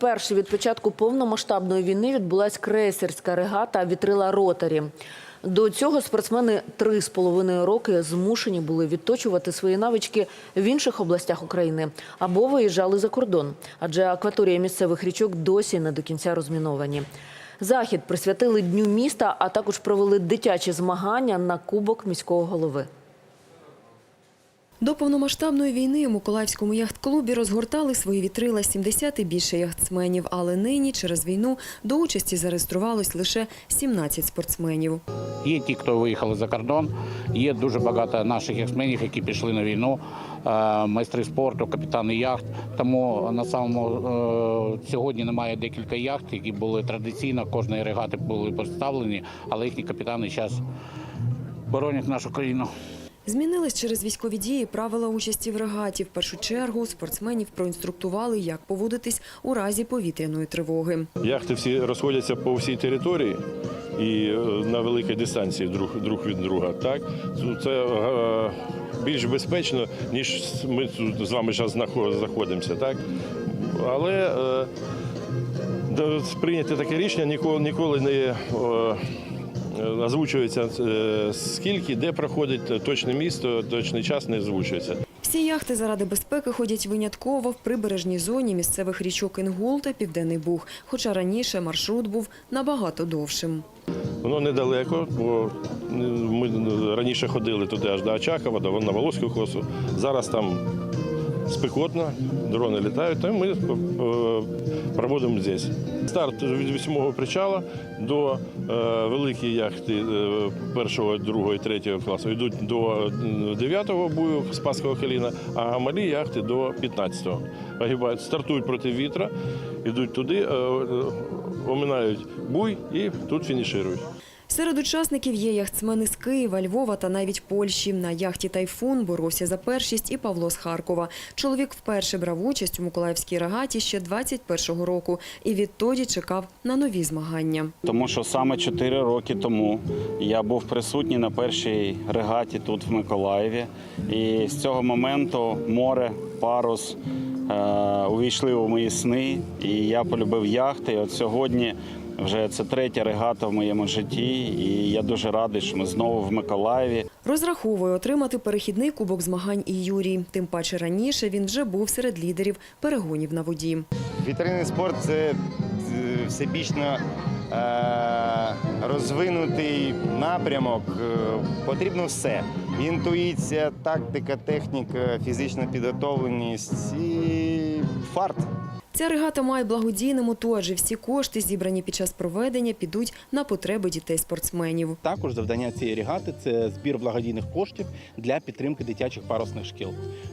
Вперше від початку повномасштабної війни відбулась крейсерська регата вітрила Ротарі. До цього спортсмени три з половиною роки змушені були відточувати свої навички в інших областях України або виїжджали за кордон, адже акваторія місцевих річок досі не до кінця розміновані. Захід присвятили дню міста, а також провели дитячі змагання на кубок міського голови. До повномасштабної війни у Миколаївському яхт-клубі розгортали свої вітрила 70 і більше яхтсменів, але нині через війну до участі зареєструвалось лише 17 спортсменів. Є ті, хто виїхали за кордон, є дуже багато наших яхтсменів, які пішли на війну, е, майстри спорту, капітани яхт. Тому на самому е, сьогодні немає декілька яхт, які були традиційно, кожної регати були поставлені, але їхні капітани зараз боронять нашу країну. Змінились через військові дії правила участі в регаті. В першу чергу спортсменів проінструктували, як поводитись у разі повітряної тривоги. Яхти всі розходяться по всій території і е, на великій дистанції друг, друг від друга. Так це е, більш безпечно, ніж ми з вами зараз знаходимося. Так але е, прийняти таке рішення ніколи ніколи не. Е, Озвучується е, скільки, де проходить точне місто, точний час не озвучується. Всі яхти заради безпеки ходять винятково в прибережній зоні місцевих річок Інгул та Південний Буг, хоча раніше маршрут був набагато довшим. Воно недалеко, бо ми раніше ходили туди аж до Очакова, до Новолоського косу. Зараз там спекотно, дрони літають, то ми е, проводимо здесь. Старт від вісьмого причала до е, великої яхти е, першого, другого і третього класу йдуть до е, дев'ятого бою Спасського коліна, а малі яхти до 15-го. Огибають, стартують проти вітра, йдуть туди, е, е, оминають буй і тут фініширують. Серед учасників є яхтсмени з Києва, Львова та навіть Польщі. На яхті Тайфун боровся за першість і Павло з Харкова. Чоловік вперше брав участь у Миколаївській регаті ще 21-го року і відтоді чекав на нові змагання. Тому що саме 4 роки тому я був присутній на першій регаті тут в Миколаєві. І з цього моменту море, парус е, увійшли у мої сни. І я полюбив яхти. І от сьогодні вже це третя регата в моєму житті. І я дуже радий, що ми знову в Миколаєві. Розраховує отримати перехідний кубок змагань і Юрій. Тим паче раніше він вже був серед лідерів перегонів на воді. Вітринний спорт це е, всебічно е, розвинутий напрямок. Е, Потрібно все: інтуїція, тактика, техніка, фізична підготовленість і фарт. Ця регата має благодійну мету, адже всі кошти, зібрані під час проведення, підуть на потреби дітей-спортсменів. Також завдання цієї регати це збір благодійних коштів для підтримки дитячих парусних шкіл.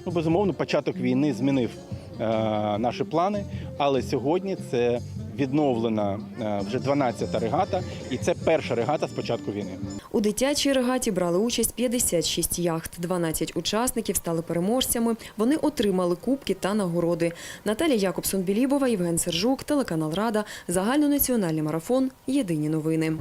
Ну, безумовно, початок війни змінив е, наші плани, але сьогодні це відновлена е, вже 12-та регата, і це перша регата з початку війни. У дитячій регаті брали участь 56 яхт. 12 учасників стали переможцями. Вони отримали кубки та нагороди. Наталія Якобсон-Білібова, Євген Сержук, телеканал Рада, загальнонаціональний марафон. Єдині новини.